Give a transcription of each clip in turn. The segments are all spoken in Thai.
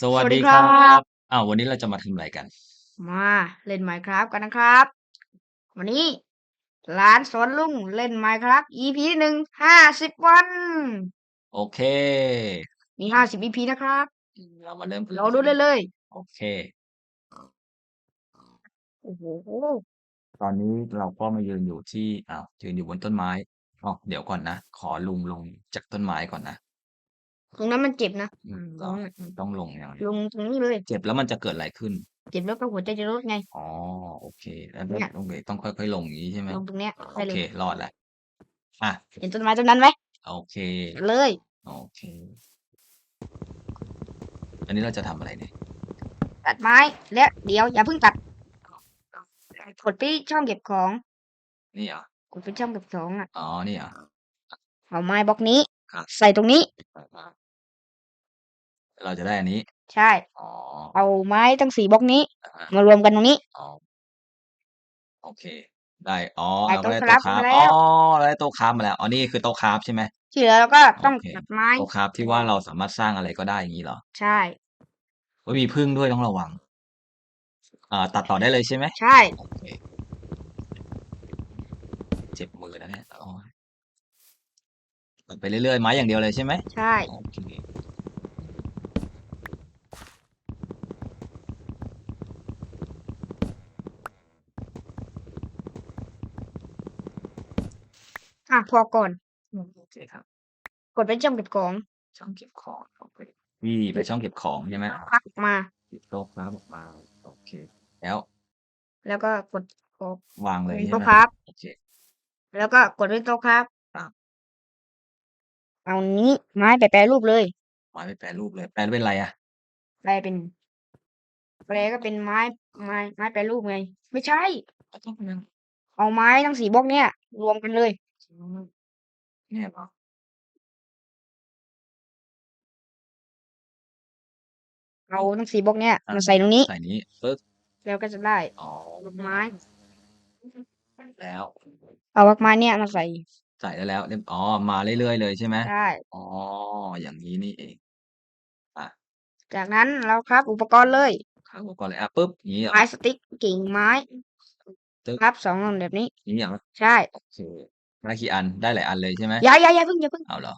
สวัสสวัสดีดีคครัรับ บ อ้าว วันนี้เราจะมาทำอะไรกัน?มาเล่น Minecraft กันนะครับ วันนี้ร้านสอนลุงเล่น Minecraft EP ที่1 50วัน โอเค มี50 EP นะครับอืมเรามาเริ่มกันรอดูได้เลย โอเค โอ้โฮตอนนี้เราก็มายืนอยู่ที่ อ้าว ยืนอยู่บนต้นไม้อ้าวเดี๋ยวก่อนนะ ขอลุงลงจากต้นไม้ก่อนนะ ตรงนั้นมันเจ็บนะอืมลต้องงอะต้องลงยังไง?ลงตรงนี้เลย เจ็บแล้วมันจะเกิดอะไรขึ้น?เจ็บแล้วก็หัวใจจะลดไง อ๋อโอเค แล้วเนี่ย โอเคต้องค่อยๆลงอย่างงี้ใช่ไหม?ลงตรงเนี้ยโอได้เลเคย รอดแล้วอาเห็นต้นไม้ต้นนั้นไหม?โอเคเลย โอเค อันนี้เราจะทำอะไรเนี่ย?ตัดไม้และเดี๋ยวอย่าเพิ่งตัดกดที่ช่องเก็บของนี่เหรอ?กดไปช่องเก็บของอะอ๋อนี่เหรอ?เอาไม้บล็อกนี้ ครับ ใส่ตรงนี้อะฮะ เราจะได้อันนี้ ใช่ อ๋อ เอาไม้ทั้ง4บล็อกนี้อะฮะ มารวมกันตรงนี้ อ๋อ โอเค ได้ อ๋อได้เราก็โต๊ะได้คราโต๊ะฟต์คราฟต์มาแล้อ๋อ ว เราได้โต๊ะคราฟต์มาแล้ว อ๋อ นี่คือโต๊ะคราฟต์ใช่ไหม?ที่เหลือเราก็ต้โอองเค ตัดไม้ โต๊ะคราฟต์ที่ว่าเราสามารถสร้างอะไรก็ได้อย่างงี้เหรอ?ใช่โอ๊ยมีผึ้งด้วยต้องระวัง อ่า ตัดต่อได้เลยใช่ไหม?ใช่ โอเค เจ็บมือนะเนี่ยโอ๊ยตัดไปเรื่อยๆ ไม้อย่างเดียวเลยใช่ไหม?ใช่ โอเค อะพอก่อนอืมโอเคครับกดไปช่องเก็บของช่องเก็บของโอเคนี่ไปช่องเก็บของใช่ไหม?พักมาหยิบโต๊ะคราฟต์ออกมาโอเค แล้ว?แล้วก็กดออกวางเลยเป็นใช่โต๊ะไหม?คราฟต์โอเคแล้วก็กดที่โต๊ะคราฟต์ครับเอานี้ไม้ไปแปรรูปเลยไม้ไปแปรรูปเลย แปรรูปเป็นอะไรอะ?แปรเป็นแปรก็เป็นไม้ไม้ไม้แปรรูปไง ไม่ใช่ก็ต้องเป็นเอาไม้ทั้ง4บล็อกเนี่ย รวมกันเลย อืม เนี่ยเหรอ?เอาทั้ง 4 บล็อกเนี่ยอา มาใส่ตรงนี้ ใส่นี้ปึ๊กแล้วก็จะได้อ๋อบล็อกไม้ แล้ว เอาบล็อกไม้เนี่ยมาใส่ ใส่ได้แล้ว เรียบ อ๋อ มาเรื่อย ๆ เลยใช่ไหม?ใช่ อ๋อ อย่างงี้นี่เอง อา จากนั้นเราคราฟต์อุปกรณ์เลย คราฟต์อุปกรณ์เลย อา ปึ๊บ อย่างงี้เหรอ?ไม้สติ๊ก กิ่งไม้ ตึ๊บคราฟต์2อันแบบนี้ อย่างงี้เหรอ?ใช่ โอเค ได้กี่อัน?ได้หลายอันเลยใช่ไหม?อย่าๆอย่าพึ่งอย่าพึ่งอ้าวเหรอ?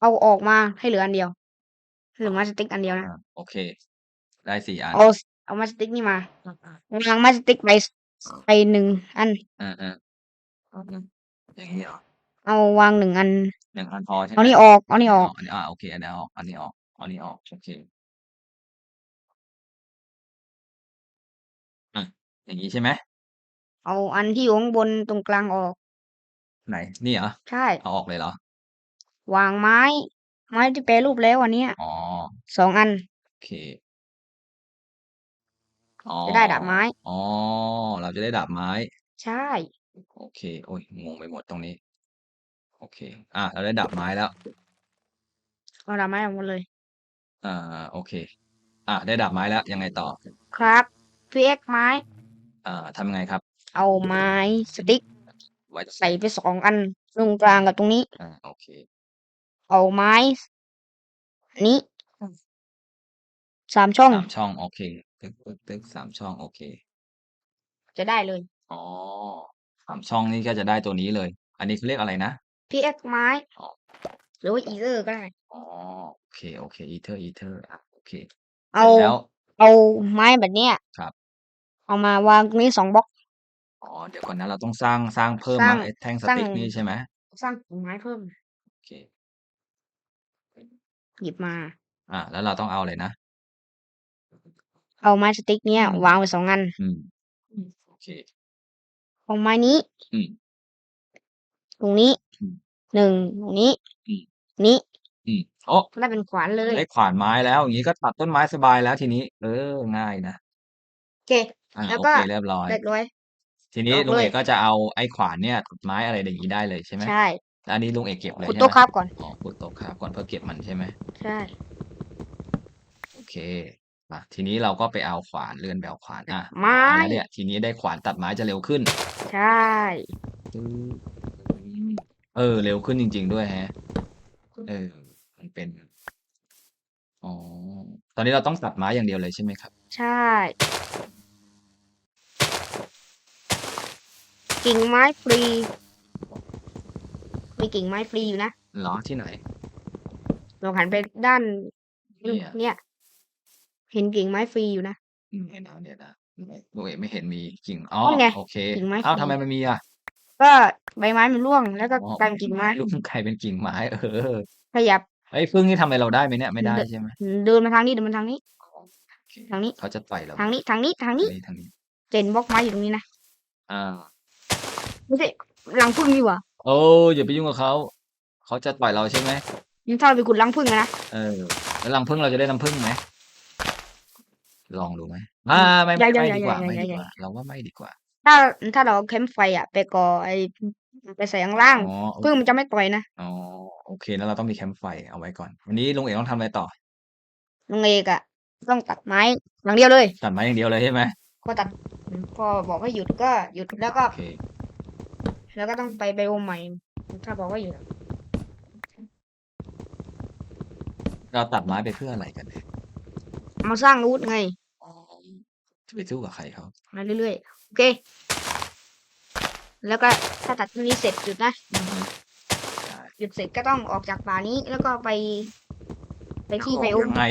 เอาออกมาให้เหลืออันเดียวให้เหลือไม้สติ๊กอันเดียวอานะโอเค ได้4อันเอาสเอาไม้สติ๊กนี่มาอาๆวางไม้สติ๊กไปสไป1อันอาๆอือฮึอย่างงี้เหรอ?เอาวาง1อัน1อันพอใช่เอาไหม?นี่ออกเอานี่ออก อันนี้อาโอเคอันนี้เอาออกอันนี้ออกเอาอันนี้ออกโอเคอะอย่างงี้ใช่ไหม?เอาอันที่อยู่ข้างบนตรงกลางออก ไหน นี่เหรอ?ใช่ เอาออกเลยเหรอ?วางไม้ ไม้ที่แปรรูปแล้วอันเนี้ยอ๋อ2อัน โอเค อ๋อ จะได้ดาบไม้ อ๋อ เราจะได้ดาบไม้ ใช่ โอเค โอ๊ยงงไปหมดตรงนี้ โอเคอาเราได้ดาบไม้แล้ว เอาดาบไม้ออกหมดเลยอาโอเคอาได้ดาบไม้แล้ว ยังไงต่อ?คราฟต์ pickaxe ไม้ อ่าทำยังไงครับ?เอาไม้สติ๊ก ไว้ใส่ไป2อันตรงกลางกับตรงนี้อาโอเค เอาไม้สนี้อืม3ช่อง3ช่องโอเคตึ๊กๆๆ3ช่องโอเค จะได้เลย อ๋อ3ช่องนี่ก็จะได้ตัวนี้เลย อันนี้เขาเรียกอะไรนะ? pickaxe ไม้อ๋อ หรือว่า Ether ก็ได้ อ๋อโอเคๆ Ether Ether อาโอเคเอาเสร็จแล้ว เอาไม้แบบเนี้ยครับ เอามาวางตรงนี้2บล็อก อ๋อ เดี๋ยวก่อนนะ เราต้องสร้าง สร้างเพิ่มสร้าไม้งไอ้แท่งสสร้าง ติ๊กนี่ใช่ไหม?สร้างกิ่งไม้เพิ่ม โอเค หยิบมา อา แล้วเราต้องเอาอะไรนะ?เอาไม้สติ๊กเนี่ยอืมวางไว้ 2 อัน อืม อืม โอเค เอาไม้นี้ อืม ตรงนี้ อืม 1 ตรงนี้ อืม นี้ อืม โอ้ได้เป็นขวานเลย ได้ขวานไม้แล้ว อย่างงี้ก็ตัดต้นไม้สบายแล้วทีนี้ เออ ง่ายนะ โอเค อา แล้วโอก็เค เรียบร้อย เรียบร้อย ทีนี้ออกลุงเลเอย กก็จะเอาไอ้ขวานเนี่ยตัดไม้อะไรอย่างงี้ได้เลยใช่ไหม?ใช่แล้วอันนี้ลุงเอกเก็บเลยขุดใช่โต๊ะไหม?คราฟต์ก่อน อ๋อขุดโต๊ะคราฟต์ก่อนเพื่อเก็บมันใช่ไหม?ใช่ โอเคมาทีนี้เราก็ไปเอาขวานเลื่อนไปเอาขวานอาไม้ เอาแล้วเนี่ย ทีนี้ได้ขวานตัดไม้จะเร็วขึ้น ใช่อืมเออ เร็วขึ้นจริง ๆ ด้วยแฮะ เออ มันเป็น อ๋อ ตอนนี้เราต้องตัดไม้อย่างเดียวเลยใช่ไหมครับ?ใช่ กิ่งไม้ฟรี มีกิ่งไม้ฟรีอยู่นะเหรอที่ไหน?ลองหันไปด้านเนี่อืมยเนี่ย เห็นกิ่งไม้ฟรีอยู่นะอืมเดี๋ยวนะๆไม่โอ้ยไม่เห็นมีกิ่งอ๋อนั่นไงโอเคกิ่งไม้อ้าวฟรีทำไมมันมีอะ?ก็ใบไม้มันร่วงแล้วก็อ๋อกลายเป็นกิ่งไม้ร่วงกลายเป็นกิ่งไม้ เออขยับเฮ้ยผึ้งนี่ทำอะไรเราได้ไหมเนี่ย?ไม่ได้เดใช่ไหม?อืมเดินมาทางนี้เดินมาทางนี้อ๋อโอเคทางนี้ เขาจะต่อยเราทางนี้ทางนี้ทางทานี้งนี้ทางนี้จะเห็นบล็อกไม้อยู่ตรงนี้นะอา ไม่ใช่รังผึ้งนี่หว่าโอ้อย่าไปยุ่งกับเขาเขาจะต่อยเราใช่ไหม?งั้นถ้าเราไปขุดรังผึ้งอะนะเออ แล้วรังผึ้งเราจะได้น้ำผึ้งไหม?ลองดูไหม?อือามไม่อย่าไม่ๆดีกว่าๆไม่ดีๆกๆว่าเราว่าไม่ดีกว่า ถ้าถ้าเราเอาแคมป์ไฟอะไปก่อไอ้ไปใส่ข้างล่างอ๋อโอผึ้งเคมันจะไม่ต่อยนะอ๋อโอเคแล้วเราต้องมีแคมป์ไฟเอาไว้ก่อน วันนี้ลุงเอกต้องทำอะไรต่อ?ลุงเอกอะต้องตัดไม้อย่างเดียวเลยตัดไม้อย่างเดียวเลยใช่ไหม?พอตัดอืมพอบอกให้หยุดก็หยุดแล้วก็โอเค แล้วก็ต้องไปไบโอมใหม่ ถ้าบอกว่าหยุดอะเราตัดไม้ไปเพื่ออะไรกันเนี่ย?เอามาสร้างอาวุธไงอ๋อจะไปสู้กับใครเขา?มาเรื่อยๆ โอเค แล้วก็ถ้าตัดตรงนี้เสร็จหยุดนะอือฮึได้หยุดเสร็จก็ต้องออกจากป่านี้แล้วก็ไป ไปที่อไบอกโอมยังไง?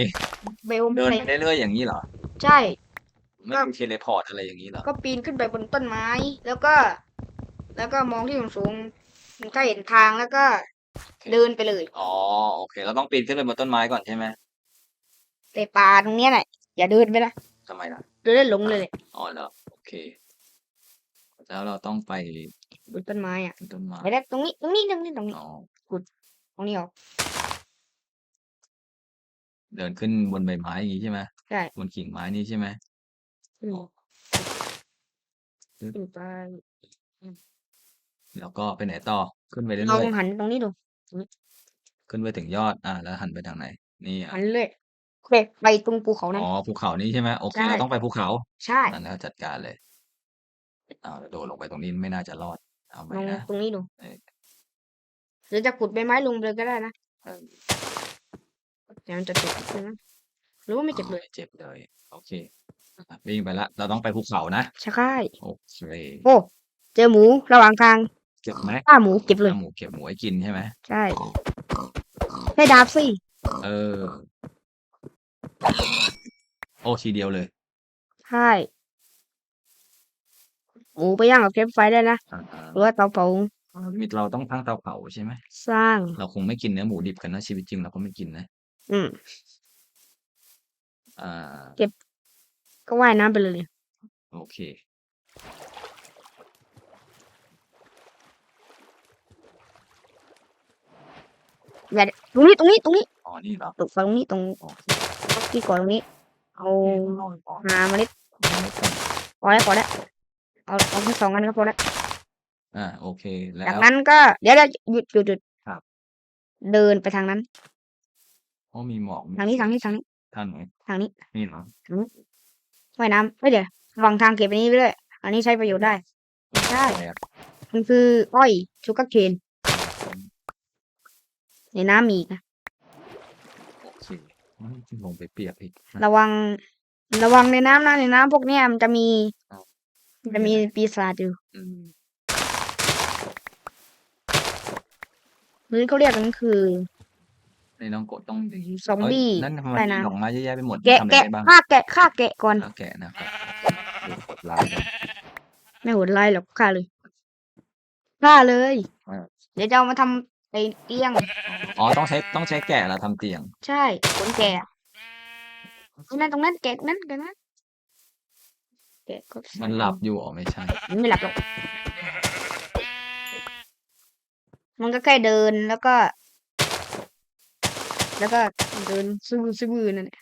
ไบโอมเดินในไปเรื่อยๆอย่างงี้เหรอ?ใช่ ไม่ก็มี teleport อะไรอย่างงี้เหรอ?ก็ปีนขึ้นไปบนต้นไม้ แล้วก็ แล้วก็มองที่สูงๆถ้าเห็นทางแล้วก็โอเคเดินไปเลยอ๋อโอเค เราต้องปีนขึ้นไปบนต้นไม้ก่อนใช่ไหม?แต่ป่าตรงเนี้ยน่ะอย่าเดินไปนะทำไมล่ะ?เดินแล้วหลงเลยแหละอ๋อเหรอ?โอเค แล้วเราต้องไปบนต้นไม้อะบนต้นไม้ไปแล้วตรงนี้ตรงนี้ตรงนี้ตรงนี้อ๋อขุดตรงนี้ออกเดินขึ้นบนใบไม้อย่างงี้ใช่ไหม?ใช่บนกิ่งไม้นี่ใช่ไหม?อืมอ๋อขึ้นไปอืม แล้วก็ไปไหนต่อ?ขึ้นไปเรลื่ออยงๆหันตรงนี้ดูตรงนี้ขึ้นไปถึงยอดอาแล้วหันไปทางไหน?นี่เหรหัอ?นเรื่อยโอเคไปตรงภูเขานั้อ๋นอภูเขานี้ใช่ไหม?โอเค ใช่ เราต้องไปภูเขาใช่งั้นก็จัดการเลยอ้าวโดดลงไปตรงนี้ไม่น่าจะรอด เอาใหม่ลองนะ ตรงนี้ดูเออหรือจะขุดใบไม้ลงไปเลยก็ได้นะเออแต่มันจะเจ็บนิดหนึ่งนะหรือว่าไม่อ๋อเจ็บเลยไม่เจ็บเลย โอเคอะวิ่งไปแล้วเราต้องไปภูเขานะ ใช่ โอเค โอ้ เจอหมูระหว่างทาง เก็บไหม?ฆ่าหมูเก็บเลฆ่ายหมูเก็บหมูไว้กินใช่ไหม?ใช่ได้ดาบสิเออ โอ้ทีเดียวเลยใช่หมูไปย่างกับแคมป์ไฟได้นะอะฮหรือว่าเตาเผาะมีเราต้องตั้งเตาเผาใช่ไหม?สร้าง เราคงไม่กินเนื้อหมูดิบกันนะชีวิตจริงเราก็ไม่กินนะอืมอาเก็บก็ว่ายน้ำไปเลย โอเค อย่าตรงนี้ตรงนี้ตรงนี้อ๋อนี่เหรอ?ตกฝั่งนี้ตรงโอเคที่ก่อนตรงนี้ เอาโอเคต้องก่อนหาเมล็ดเอาเมล็ดก่อนพอแล้วพอแล้วเอาเอาแค่2อันก็พอแล้วอาโอเคแล้จากวนั้นก็เดี๋ยวๆหยุดหยุดครับๆเดินไปทางนั้นอ๋อมีหมอกมีทางนี้ทางนี้ทางนี้ทางไหน?ทางนี้นี่เหรอ?ทางนี้ว่ายน้ำเฮ้ยเดี๋ยวระหว่างทางเก็บอันนี้ไปด้วยอันนี้ใช้ประโยชน์ได้ใช่อะไรอะ?มันคืออ้อย Sugarcane อืม ในน้ำมีอีกนะโอเคอืมลงไปเปียกอีกนะระวัง ระวังในน้ำนะในน้ำพวกเนี้ยมันจะมีอ้าวมันจะมีปีศาจอยู่อืมหรือเขาเรียกกันคือนี่น้องโกะต้องซอมเฮ้ยบี้ นั่นทำไมใต้มีน้ดอกไม้เยอะแยะไปหมดำแกะทำอะไรแกะได้บ้าง?ฆ่าแกะฆ่าแกะก่อนฆ่าแกะนะครับโอเคดูโหดร้ายจังไม่โหดร้ายหรอกฆ่าเลยฆ่าเลยอาเดี๋ยวจะเอามาทำ ไอ้เตียง อ๋อต้องใช้ต้องใช้แกะเหรอทำเตียง?ใช่ขนแกะอะตรงนั้นตรงนั้นแกะตรงนั้นแกะนั้นแกะก็มันหลับอยู่อ๋อไม่ใช่ มันไม่หลับหรอกมันก็แค่เดินแล้วก็ แล้วก็เดินซื่อๆนั่นแหละ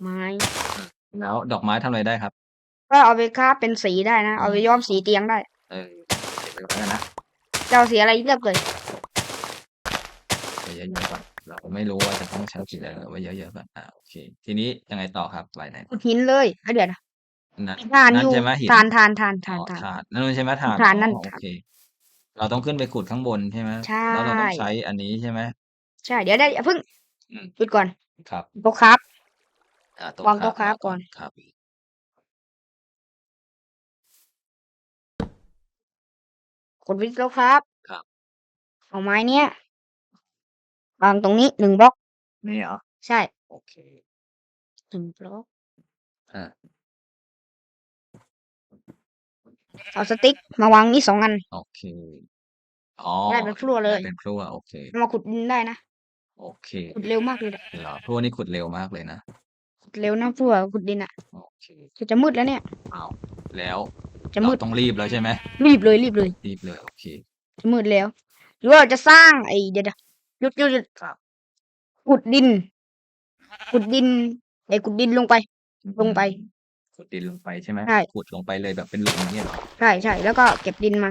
ไม้อืมแล้วดอกไม้ทำอะไรได้ครับ?ก็เอาไปคราฟเป็นสีได้นะ เอาไปย้อมสีเตียงได้ เออ เก็บไว้ก่อนแล้วกันะเอาสีอะไรเลือกเลยเอาเยอะๆก่อนเราไม่รู้ว่าจะต้องใช้สีอะไรเอาไว้เยอะๆก่อนอาโอเค ทีนี้ยังไงต่อครับ?ไปไหนขุดหินเลยเฮ้เดี๋ยวนะนั่นมีถ่านนั่อนยู่ใช่ไหมหิน?ถ่านถ่านถ่านอ๋ถ่าอนถ่านถ่านนู่นใช่ไหมถาน?ถ่านนั่นอ๋อโอเค เราต้องขึ้นไปขุดข้างบนใช่ไหม?ใช่ แล้วเราต้องใช้อันนี้ใช่ไหม?ใช่ เดี๋ยวได้อย่าเพิ่งอืม หยุดก่อนครับ โต๊ะครับ อ่าโต๊ะวางครัโต๊ะครับก่อน ครับ กดวิดีโอครับ ครับ เอาไม้เนี้ยวางตรงนี้หนึ่งบล็อก นี่เหรอ ใช่โอเค หนึ่งบล็อกอ่า เอาสติ๊กมาวางนี่สองอัน โอเค อ๋อได้เป็นพลั่วเลย ได้เป็นพลั่วโอเค เอามาขุดดินได้นะ โอเคขุดเร็วมากเลยนะเหรอพลั่วนี่ขุดเร็วมากเลยนะ ขุดเร็วนะพลั่วขุดดินอะโอเค จะจะมืดแล้วเนี่ยเอาแล้ว จะมืดเราต้องรีบแล้วใช่ไหมรีบเลยรีบเลย รีบเลยโอเคจะมืดแล้ว หรือว่าเราจะสร้างไอ้เดี๋ยวๆหยุดหยุดหยุดครับขุดดินขุดดินไอ้ขุดดินลงไป ลงไปขุดดินลงไปใช่ไหมใช่ ขุดลงไปเลยแบบเป็นหลุมอย่างเงี้ยเหรอใช่ใช่แล้วก็เก็บดินมา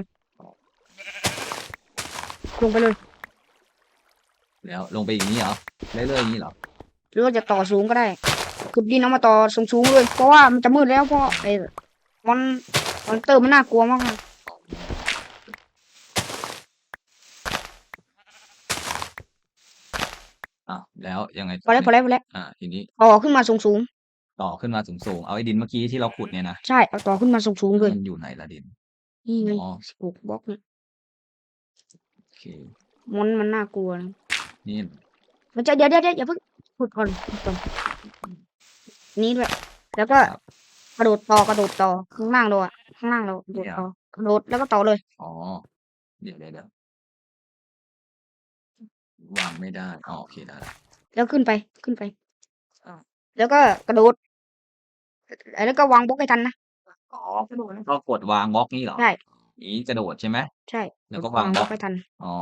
ลงไปเลยแล้วลงไปอย่างนี้เหรอเรื่อยๆอย่างนี้เหรอหรือว่าจะต่อสูงก็ได้ขุดดินเอามาต่อสูงๆเลย เพราะว่ามันจะมืดแล้วเพราะไอ้มอนม อนเตอร์มันน่ากลัวมากอะแล้วยังไงพอแล้วพอแล้วพอแล้วอ่าทีนี้ต่อขึ้นมาสูงต่อขึ้นมาสูงๆเอาไอ้ดินเมื่อกี้ที่เราขุดเนี่ยนะๆใช่เอาต่อขึ้นมาสูงๆเลยมันอยู่ไหนละดินนี่ไงอ๋อปลูกบล็อกเนี่ยโอเคมอนมันน่ากลัวนะนี่มันจะเดี๋ยวเดี๋ยวเดี๋ยวอย่าเพิ่งพูดก่อนพูดก่อนนี่ด้วยแล้วก็กระโดดต่อกระโดดต่อข้างล่างเราอะ ข้างล่างเรากระโดดต่อกระโดดแล้วก็ต่อเลย อ๋อ เดี๋ยวเดี๋ยวเดี๋ยววางไม่ได้อ๋อโอเคได้ละแล้วขึ้นไปขึ้นไปแล้วก็กระโดดแล้วก็วางบล็อกให้ทันนะอ๋อก็กดวางบล็อกนี่เหรอใช่อีกระโดดใช่ไหม ใช่แล้วก็วางบล็อก ให้ทัน อ๋อ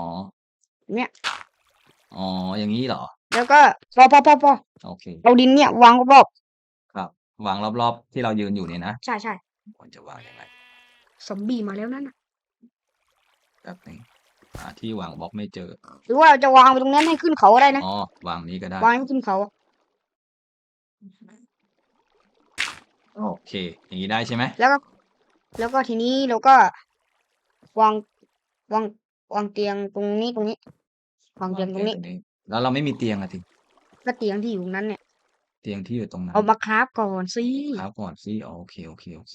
เนี่ย อ๋อ อย่างนี้เหรอ แล้วก็พอพอพอพอโอเค เอาดินเนี่ยวางรอบครับวางรอบๆที่เรายืนอยู่เนี่ยนะ ๆใช่ใช่ ควรจะวางยังไงซอมบี้มาแล้วนั่นน่ะแป๊บนึงหาที่วางบล็อกไม่เจอหรือว่าจะวางไปตรงนั้นให้ขึ้นเขาก็ได้นะอ๋อวางนี้ก็ได้วางให้ขึ้นเขาโอเค อย่างนี้ได้ใช่ไหมแล้วก็ แล้วก็ทีนี้เราก็วางวางวางเตียงตรงนี้ตรงนี้วางเตียงตรงนี้ แล้วเราไม่มีเตียงอะทีก็เตียงที่อยู่ตรงนั้นเนี่ย เตียงที่อยู่ตรงนั้นเอามาคราฟก่อนสิครับก่อนสิอ๋อโอเคโอเคโอเค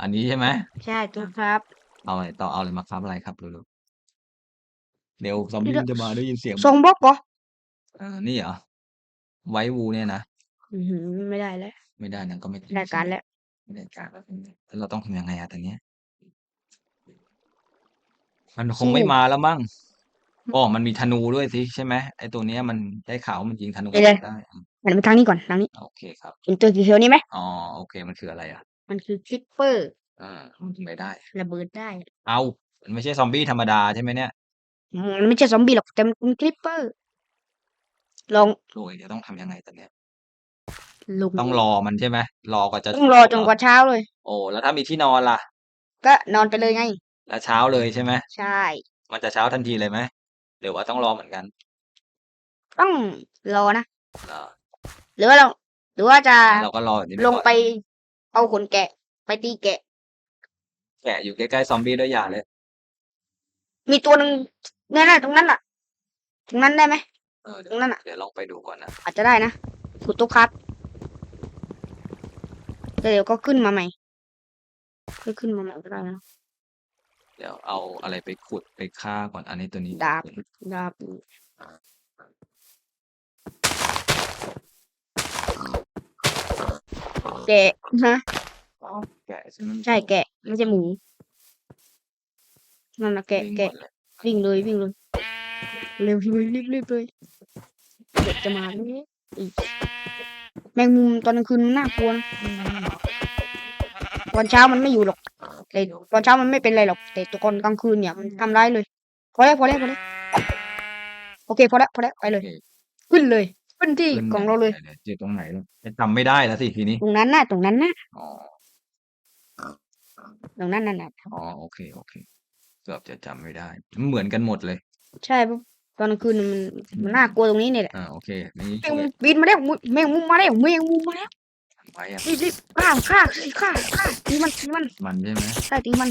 อันนี้ใช่ไหมใช่ถูกครับ เอาอะไรต่อเอาอะไรมาครับอะไรครับเร็วๆเร็วซอมบี้เดี๋ยวมันจะมาได้ยินเสียงทรงบล็อกเหรอเออนี่เหรอไว้วูเนี่ยนะอื้อหือไม่ได้แล้วไม่ได้นะก็ไม่ได้การแล้วไม่ได้การแล้วแล้วเราต้องทำยังไงอะตอนเนี้ยมันคงไม่มาแล้วมั้งอ๋อมันมีธนูด้วยสิใช่ไหมไอตัวเนี้ยมันได้ข่าวว่ามันยิงธนูได้อืมหันไปทางนี้ก่อนทางนี้โอเคครับเห็นตัวเขียวๆนี่ไหมอ๋อโอเคมันคืออะไรอะ มันคือคลิปเปอร์ อ่าไม่ได้ ระเบิดได้เอา มันไม่ใช่ซอมบี้ธรรมดาใช่ไหมเนี่ยมันไม่ใช่ซอมบี้หรอกแต่มันเป็นคลิปเปอร์ ลองโอ้ยเดี๋ยวต้องทำยังไงตอนเนี้ย ลงต้องรอมันใช่ไหมรอกว่าจะต้องรอจนกว่าเช้าเลย โอ้แล้วถ้ามีที่นอนล่ะ ก็นอนไปเลยไง แล้วเช้าเลยใช่ไหมใช่ มันจะเช้าทันทีเลยไหมหรือว่าต้องรอเหมือนกันต้องรอนะ เหรอหรือว่าเรา หรือว่าจะเราก็รอแบบนี้ลงก่อนไป เอาขนแกะ ไปตีแกะ แกะอยู่ใกล้ๆซอมบี้ด้วยอย่าเลย มีตัวหนึ่งนั่นน่ะตรงนั้นน่ะตรงนั้นได้ไหม เออตเดี๋รยวงนั้นน่ะ เดี๋ยวลองไปดูก่อนนะอาจจะได้นะขุดตุ๊กครับแต่เดี๋ยวก็ขึ้นมาใหม่ก็ขึ้นมาใหม่ก็ได้นะ เดี๋ยวเอาอะไรไปขุดไปฆ่าก่อนอันนี้ตัวนี้ดาบ ดาบ แกะฮะอ๋อแกะใช่ไหมใช่แกะไม่ใช่หมูนั่นนะแกะวิ่งแกะหมดเลยวิ่งเลยวิ่งเลยเร็วเลยรีบรีบเลยเด็กจะมาแล้วอีกแมงมุมตอนกลางคืนมันน่ากลัวนะตอนเช้ามันไม่อยู่หรอกแต่ตอนเช้ามันไม่เป็นไรหรอกแต่ตอนกลางคืนเนี่ยมันทำร้ายเลยพอแล้วพอแล้วพอแล้วโอเคพอแล้วพอแล้วไปเลยโอเคขึ้นเลย ขึ้นที่ขึ้นของเราเลยดี๋วอยู่ตรงไหนล่ะจำไม่ได้แล้วสิทีนี้ ตรงนั้นน่ะ ตรงนั้นน่ะ อ๋อ ตรงนั้นน่ะน่ะ อ๋อ โอเค โอเค เกือบจะจำไม่ได้มันเหมือนกันหมดเลย ใช่ปะตอนกลางคืนมันมันน่ากลัวตรงนี้เนี่ยแหละ อ่า โอเค นี่แมงมุมบินมาแล้วแมงมุมมาแล้วแมงมุมมาแล้วไว้อะรีบรีบฆ่าฆ่าฆ่าฆ่าตีมันตีมันมันใช่ไหมใช่ตีมัน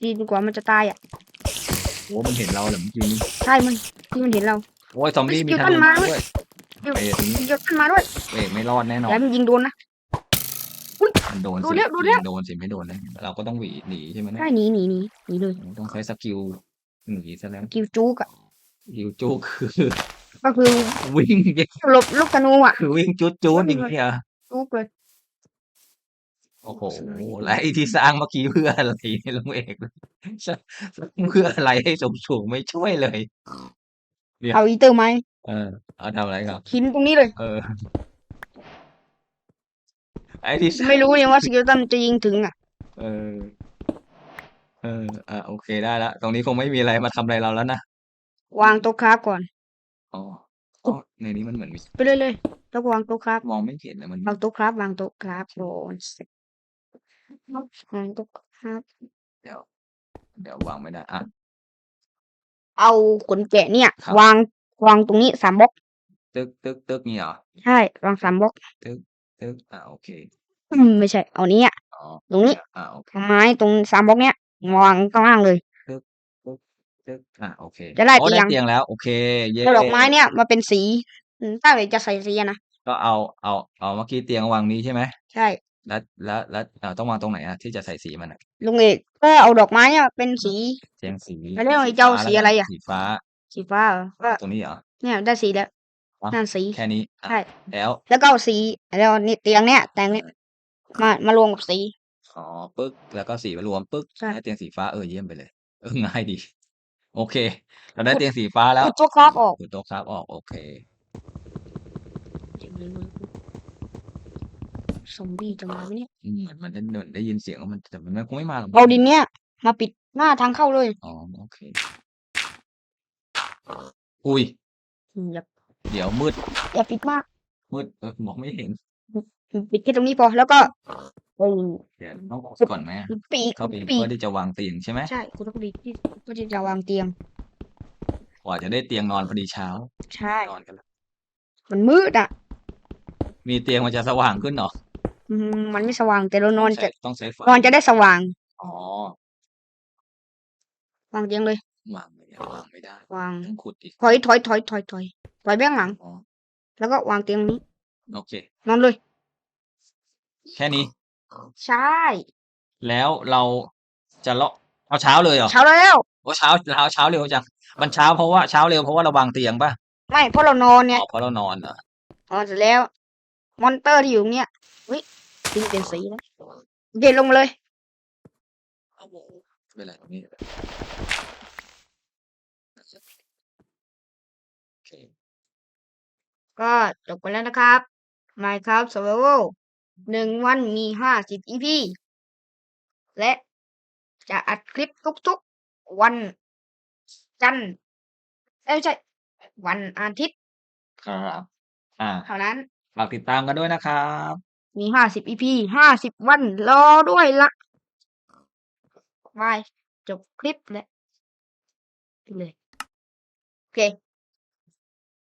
ตีจนกว่ามันจะตายอะโอ้มันเห็นเราเหรอเมื่อกี้นี้ใช่มันที่มันเห็นเรา โอ้ยซอมบี้มีสกิลทางต้นไม้ ด้วย เอ้ยถึงเดี๋ยวขึ้นมาด้วยเอ้ยไม่รอดแน่นอนแล้วมันยิงโดนนะ มันโดนโดสินแล้วโดนแล้ว โดนสิไม่โดนนะเราก็ต้องหวีหนีใช่ไหมเนี่ยใช่หนีหนีหนีหนีเลยต้องใช้สกิลหนีซะแล้วกิวจูกอะยิวจูคือ ก็คือวิ่งหลบลูกธนูอะคือวิ่งจุดจูดอย่างเงี้ยจูกเลยโอ้โหแล้วไอ้ที่สร้างเมื่อกี้เพื่ออะไรลุงเอกสร้างเพื่ออะไรให้สมสูงไม่ช่วยเลย เนี่ย เอาอีเตอร์ไหมเออเอาทำอะไรครับ หินตรงนี้เลย เออ ไอ้ที่สร้างไม่รู้เนี่ยว่าสกิลตันจะยิงถึงอะเออ เออ อะโอเคได้ละ ตรงนี้คงไม่มีอะไรมาทำอะไรเราแล้วนะ วางโต๊ะคราฟก่อน อ๋ออ๋อในนี้มันเหมือนมีไปเลยเลยแล้วก็วางโต๊ะคราฟมองไม่เห็นนะมัน วางโต๊ะคราฟวางโต๊ะคราฟโอ้วางโต๊ะคราฟ เดี๋ยว เดี๋ยววางไม่ได้ อะ เอาขนแกะเนี่ย ครับ วางวางตรงนี้สามบล็อก ตึกตึกตึกนี่เหรอใช่ วางสามบล็อกตึกอะโอเคอืมไม่ใช่ เอานี้อะอ๋อตรงนี้อะโอเคไม้ตรงสามบล็อกเนี้ยวางข้างล่างเลย ตึกอะโอเคจะได้โอ้เตียง เตียงแล้ว โอเค เย้แล้วดอกไม้เนี่ยมาเป็นสีอืมถ้าเกิดจะใส่สีอะนะก็เอาเอาเอาเมื่อกี้เตียงวางนี้ใช่ไหม ใช่ แล้วแล้วแล้วอ่าต้องวางตรงไหนอะที่จะใส่สีมันอะลุงเอกก็เอาดอกไม้เนี่ยเป็นสีเตียงสีแล้วเรื่องไอ้เจ้าฟ้สีแล้วอะไรกันอะ สีฟ้า สีฟ้าเหรอก็ตรงนี้เหรอ เนี่ยได้สีแล้วอ๋อ นั่นสี แค่นี้อะใช่ แล้วแล้วก็เอาสีแล้วนี่เตียงเนี่ยแต่งเนี่ยมามารวมกับสี อ๋อปึ๊กแล้วก็สีมารวมปึ๊กใช่ ได้เตียงสีฟ้าเออเยี่ยมไปเลยเออง่ายดี โอเค เราได้เตียงสีฟ้าแล้ว ขุดตัวคราฟออก ขุดโต๊ะครับออกโอเค ซอมบี้จะมาไหมเนี่ยอืมเหมือนมันได้เหมือนได้ยินเสียงว่ามันแต่มันคงไม่มาหรอกเอาดินเนี่ยมาปิดหน้าทางเข้าเลยอ๋อโอเค อุ้ยอืมอย่าเดี๋ยวมืดอย่าปิดมากมืดเออมองไม่เห็นปิดแค่ตรงนี้พอแล้วก็เออเดี๋ยวต้องกดก่อนไหมอะปีกเข้าไปปีกเพื่อที่จะวางเตียงใช่ไหมใช่คุณต้องดีที่ก็จะวางเตียงกว่าจะได้เตียงนอนพอดีเช้า ใช่นอนกันแล้วมันมืดอะ มีเตียงมันจะสว่างขึ้นเหรอ อืมมันไม่สว่างแต่เรานอนใช้จะต้องใช้ไฟนอนจะได้สว่างอ๋อวางเตียงเลยวางไม่ได้วางไม่ได้วางต้องขุดอีกถอยถอยถอยถอยถอยถอยไปข้างหลัง อ๋อแล้วก็วางเตียงนี้ โอเค นอนเลย แค่นี้ ใช่แล้วเราจะเลาะเอาเช้าเลยเหรอเช้าแล้วโอ้เช้าเช้าเช้าเร็วจังมันเช้าเพราะว่าเช้าเร็วเพราะว่าเราวางเตียงป่ะไม่เพราะเรานอนเนี่ยอ๋อเพราะเรานอนเหรอ นอนเสร็จแล้ว มอนเตอร์ที่อยู่เนี่ยเฮ้ยทิ้งเป็นสีแล้วเด็ดลงมาเลยไม่เป็นไรตรงนี้โอเคก็จบไปแล้วนะครับ Minecraft Survival หนึ่งวันมีห้าสิบ EP และจะอัดคลิปทุกๆ วันจันทร์เอ้ยไม่ใช่ วันอาทิตย์ครับ อ่า เท่านั้น ฝากติดตามกันด้วยนะครับ มีห้าสิบ EP ห้าสิบวันรอด้วยละบายจบคลิปแล้วไปเลย โอเค